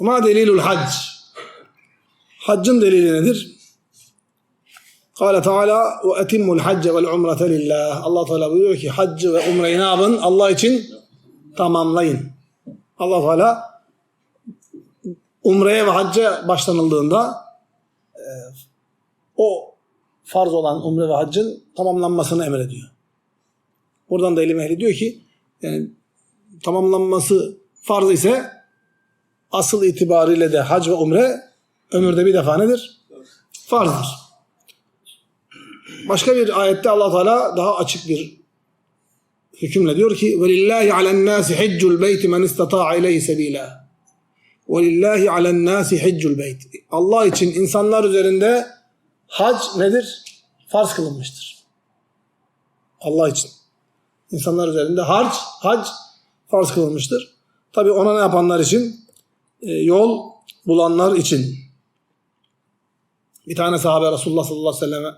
Ma delilul hac. Haccın delili nedir? Kale Teala ve etimmul hacce vel umrete lillah. Allah Teala buyuruyor ki haccı ve umreyi ne yapın? Allah için tamamlayın. Allah Teala umreye ve hacca başlanıldığında e, o farz olan umre ve haccın tamamlanmasını emrediyor. Buradan da ilim ehli diyor ki yani tamamlanması farz ise asıl itibariyle de hac ve umre ömürde bir defa nedir? Farzdır. Başka bir ayette Allah Teala daha açık bir hükümle diyor ki velillahi alen nasi haccul beyt men istata'a ileyhi sebila. Velillahi alen nasi haccul beyt. Allah için insanlar üzerinde hac nedir? Farz kılınmıştır. Allah için. İnsanlar üzerinde harc, hac farz kılınmıştır. Tabi ona ne yapanlar için? E, yol bulanlar için. Bir tane sahabe Resulullah sallallahu aleyhi ve selleme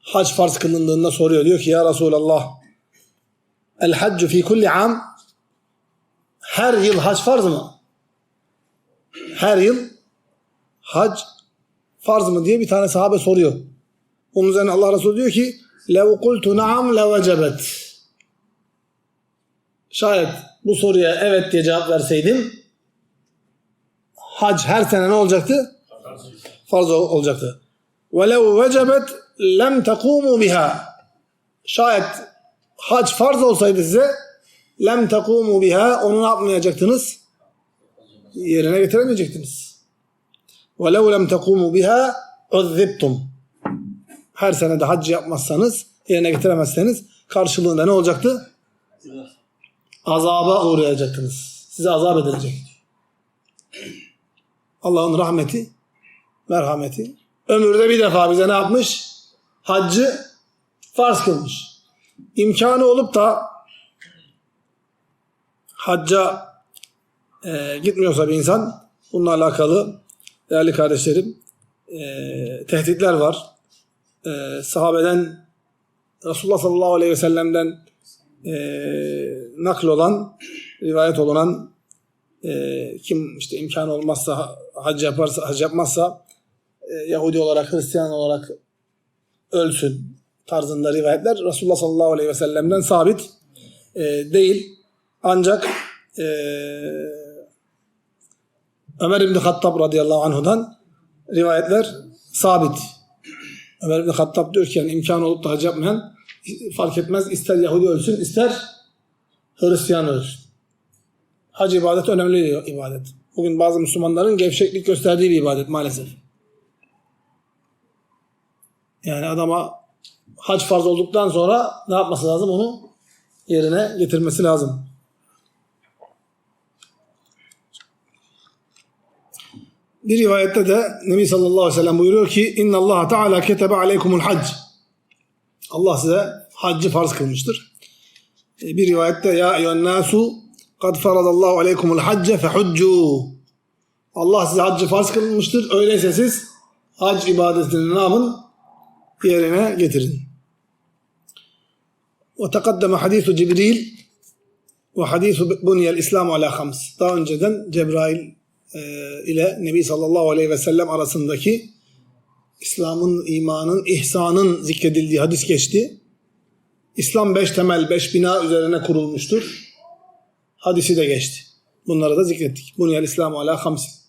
hac farz kılındığında soruyor. Diyor ki ya Resulallah el haccu fi kulli am her yıl hac farz mı? Her yıl hac farz mı diye bir tane sahabe soruyor. Onun üzerine Allah Resulü diyor ki lev kultu naam levecebet şayet bu soruya evet diye cevap verseydim hac her sene ne olacaktı? Farz ol- olacaktı. وَلَوْ vecebet lem tekumu biha şayet hac farz olsaydı size lem tekumu biha onu ne yapmayacaktınız? Yerine getiremeyecektiniz. وَلَوْ lem tekumu biha اُذِّبْتُمْ her sene de hac yapmazsanız, yerine getiremezseniz karşılığında ne olacaktı? Azaba uğrayacaktınız. Size azap edilecek. Allah'ın rahmeti, merhameti. Ömürde bir defa bize ne yapmış? Haccı farz kılmış. İmkanı olup da hacca e, gitmiyorsa bir insan bununla alakalı değerli kardeşlerim e, tehditler var e, sahabeden Resulullah sallallahu aleyhi ve sellem'den e, nakl olan, rivayet olunan e, kim işte imkan olmazsa hac yaparsa, hac yapmazsa e, Yahudi olarak, Hristiyan olarak ölsün tarzında rivayetler Resulullah sallallahu aleyhi ve sellem'den sabit e, değil. Ancak e, Ömer İbni Hattab radıyallahu anhudan rivayetler sabit. Ömer İbni Hattab diyor ki yani imkan olup da hac yapmayan fark etmez ister Yahudi ölsün ister Hristiyan ölsün. Hac ibadet önemli ibadet. Bugün bazı Müslümanların gevşeklik gösterdiği bir ibadet maalesef. Yani adama hac farz olduktan sonra ne yapması lazım? Onu yerine getirmesi lazım. Bir rivayette de Nebi sallallahu aleyhi ve sellem buyuruyor ki İnna Allah Teala ketebe aleykumul hac. Allah size haccı farz kılmıştır. E, Bir rivayette ya eyyühen kad faradallahu aleykumul hacce fehuccu. Allah size haccı farz kılmıştır. Öyleyse siz hac ibadetini ne yapın? Yerine getirin. Ve tekaddeme hadisu Cibril ve hadisu buniyel İslamu ala hams. Daha önceden Cebrail e, ile Nebi sallallahu aleyhi ve sellem arasındaki İslam'ın, imanın, ihsanın zikredildiği hadis geçti. İslam beş temel, beş bina üzerine kurulmuştur. Hadisi de geçti. Bunları da zikrettik. Buniyel İslamu ala hamsin.